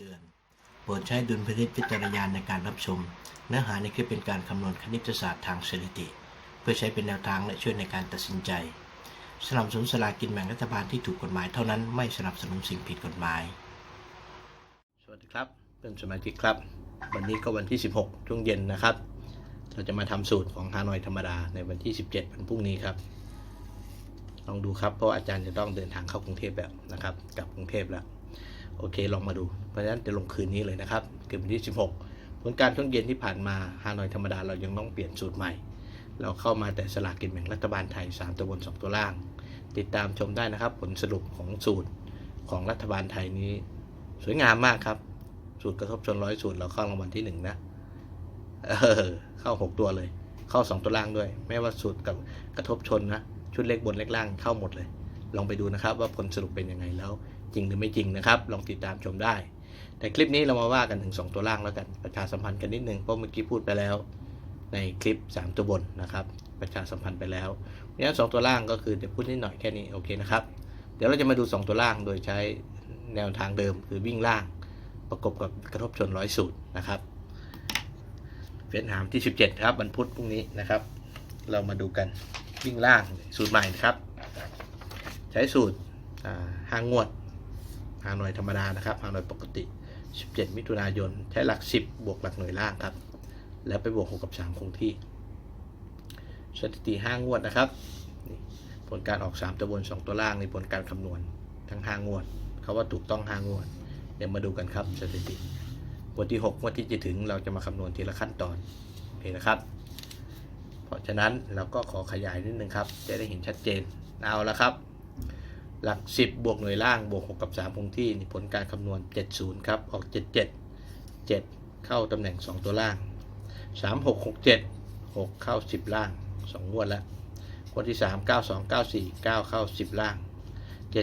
เตือน โปรดใช้ดุลพินิจพิจารณาในการรับชม เนื้อหาในคลิปเป็นการคำนวณคณิตศาสตร์ทางสถิติ เพื่อใช้เป็นแนวทางและช่วยในการตัดสินใจสนับสนุนสลากินแบ่งรัฐบาลที่ถูกกฎหมายเท่านั้นไม่สนับสนุนสิ่งผิดกฎหมาย สวัสดีครับเพื่อนสมาชิกครับ วันนี้ก็วันที่ 16 ช่วงเย็นนะครับ เราจะมาทำสูตรของฮานอยธรรมดาในวันที่ 17วันพรุ่งนี้ครับ ลองดูครับเพราะอาจารย์จะต้องเดินทางเข้ากรุงเทพแล้วนะครับ กลับกรุงเทพแล้ว โอเค ลองมาดู เพราะฉะนั้นจะลงคืนนี้เลยนะครับเก็บวันที่ 16 ผลการช่วงเย็นที่ผ่านมาฮานอยธรรมดาเรายังต้องเปลี่ยนสูตรใหม่ เราเข้ามาแต่สลากกินแบ่งรัฐบาลไทย 3 ตัวบน 2 ตัวล่าง ติดตามชมได้นะครับ ผลสรุปของสูตรของรัฐบาลไทยนี้ สวยงามมากครับ สูตรกระทบชนร้อยสูตรเราเข้ารางวัลที่หนึ่งนะเออเข้า 6 ตัวเลย เข้า 2 ตัวล่างด้วย ไม่ว่าสูตรกับกระทบชนนะ ชุดเล็กบนเล็กล่างเข้าหมดเลย ลองไปดูนะครับว่าผลสรุปเป็นยังไงแล้ว จริงหรือไม่จริงนะครับ ลองติดตามชมได้ แต่คลิปนี้เรามาว่ากันถึง 2 ตัวล่างแล้วกัน ประชาสัมพันธ์กันนิดนึงเพราะเมื่อกี้พูดไปแล้ว ในคลิป 3 ตัวบนนะครับ ประชาสัมพันธ์ไปแล้วเพราะฉะนั้นสองตัวล่างก็คือเดี๋ยวพูดนิดหน่อยแค่นี้โอเคนะครับ เดี๋ยวเราจะมาดู 2 ตัวล่างโดยใช้แนวทางเดิมคือวิ่งล่าง ประกบกับกระทบชนร้อยสูตรนะครับเฟสหามที่ 17 ครับวันพุธพรุ่งนี้นะครับ เรามาดูกันวิ่งล่างสูตรใหม่นะครับ ใช้สูตรห้างงวดหางหน่วยธรรมดานะครับหางหน่วยปกติ 17 มิถุนายน ใช้หลัก 10 บวกหลักหน่วยล่างครับ แล้วไปบวก 6 กับ 3 คงที่สถิติห้างวดนะครับนี่ผลการออก 3 ตัวบน 2 ตัวล่างในผลการคำนวณทั้งห้างวดเขาว่าถูกต้องห้างวด เดี๋ยวมาดูกันครับสถิติวันที่ 6 วันที่จะถึงเราจะมาคำนวณทีละขั้นตอนโอเคนะครับ เพราะฉะนั้นเราก็ขอขยายนิดนึงครับ จะได้เห็นชัดเจนเอาละครับ หลัก 10 บวกหน่วยล่าง บวก 6 กับ 3 คงที่นี่ผลการคำนวณ 70 ครับ ออก 77 7 เข้าตำแหน่ง 2 ตัวล่าง 3 6 6 7 6 เข้า 10 ล่าง 2 งวดแล้วงวดที่ 3 9 2 9 4 9 เข้า 10 ล่าง 7 0 0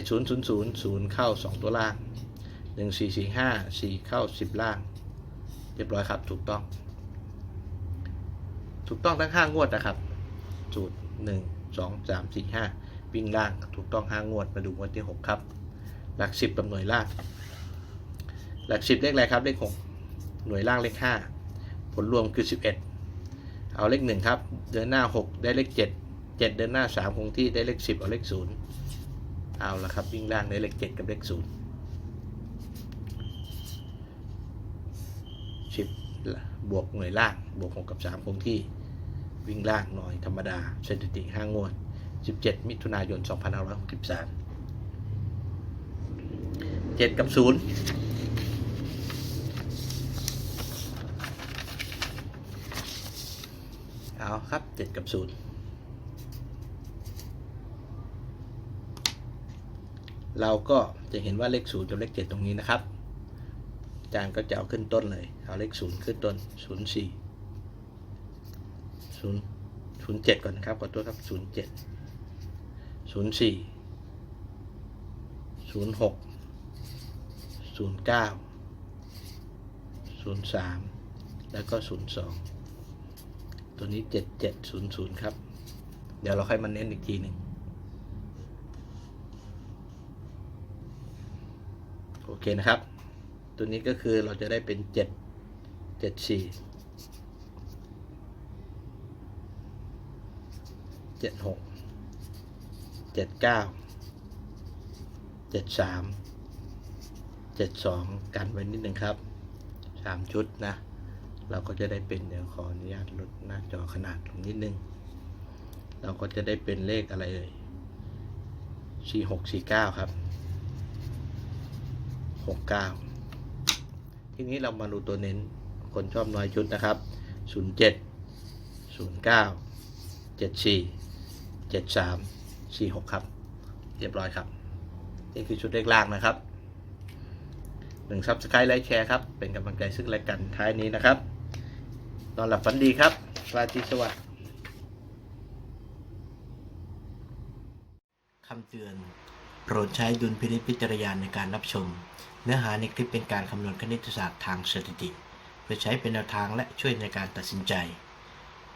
0 0 เข้า 2 ตัวล่าง 1 4 4 5 4 เข้า 10 ล่าง เรียบร้อยครับ ถูกต้อง ถูกต้องทั้ง 5 งวดนะครับ สูตร 1 2 3 4 5 วิ่งล่างถูกต้อง5งวดมาดูงวดที่ 6 ครับ หลัก 10กับหน่วยล่าง หลัก 10 เลขอะไรครับ เลข 6 หน่วยล่างเลข 5 ผลรวมคือ 11 เอาเลข 1 ครับ เดินหน้า 6 ได้เลข 7 7 เดินหน้า 3 คงที่ได้เลข 10 เอาเลข 0 เอาละครับ วิ่งล่างได้เลข 7 กับเลข 0 10 บวกหน่วยล่าง บวก 6 กับ 3 คงที่ วิ่งล่างหน่อยธรรมดาสถิติ5งวด 17 มิถุนายน 2563 7 กับ 0 เอาครับ 7 กับ 0 เราก็จะเห็นว่าเลข 0 กับเลข 7 ตรงนี้นะครับอาจารย์ก็จะเอาขึ้นต้นเลย เอาเลข 0 ขึ้นต้น 0 4 0 0 7 ก่อนนะครับ ขอตัวครับ 0 7 0 4 0 6 0 9 0 3แล้วก็0 2ตัวนี้7 7 0 0ครับ เดี๋ยวเราค่อยมาเน้นอีกทีหนึ่งโอเคนะครับ ตัวนี้ก็คือเราจะได้เป็น7 7 4เจ็ดหก จ็ดเก้าเจ็ดสามเจ็ดสองกันไว้นิดหนึ่งครับสามชุดนะ เราก็จะได้เป็นเดี๋ยวขออนุญาตลดหน้าจอขนาดลงนิดนึง เราก็จะได้เป็นเลขอะไรเอ่ยสี่หกสี่เก้าครับหกเก้าทีนี้เรามาดูตัวเน้นคนชอบน้อยชุดนะครับศูนย์เจ็ดศูนย์เก้าเจ็ดสี่เจ็ดสาม สี่หกครับ เรียบร้อยครับ นี่คือชุดเลขล่างนะครับหนึ่งซับสไครต์ไลค์แชร์ครับ เป็นกำลังใจซึ่งรายการท้ายนี้นะครับ นอนหลับฝันดีครับราตรีสวัสดิ์คำเตือน โปรดใช้ดุลพินิจพิจารณาในการรับชม เนื้อหาในคลิปเป็นการคำนวณคณิตศาสตร์ทางสถิติ เพื่อใช้เป็นแนวทางและช่วยในการตัดสินใจ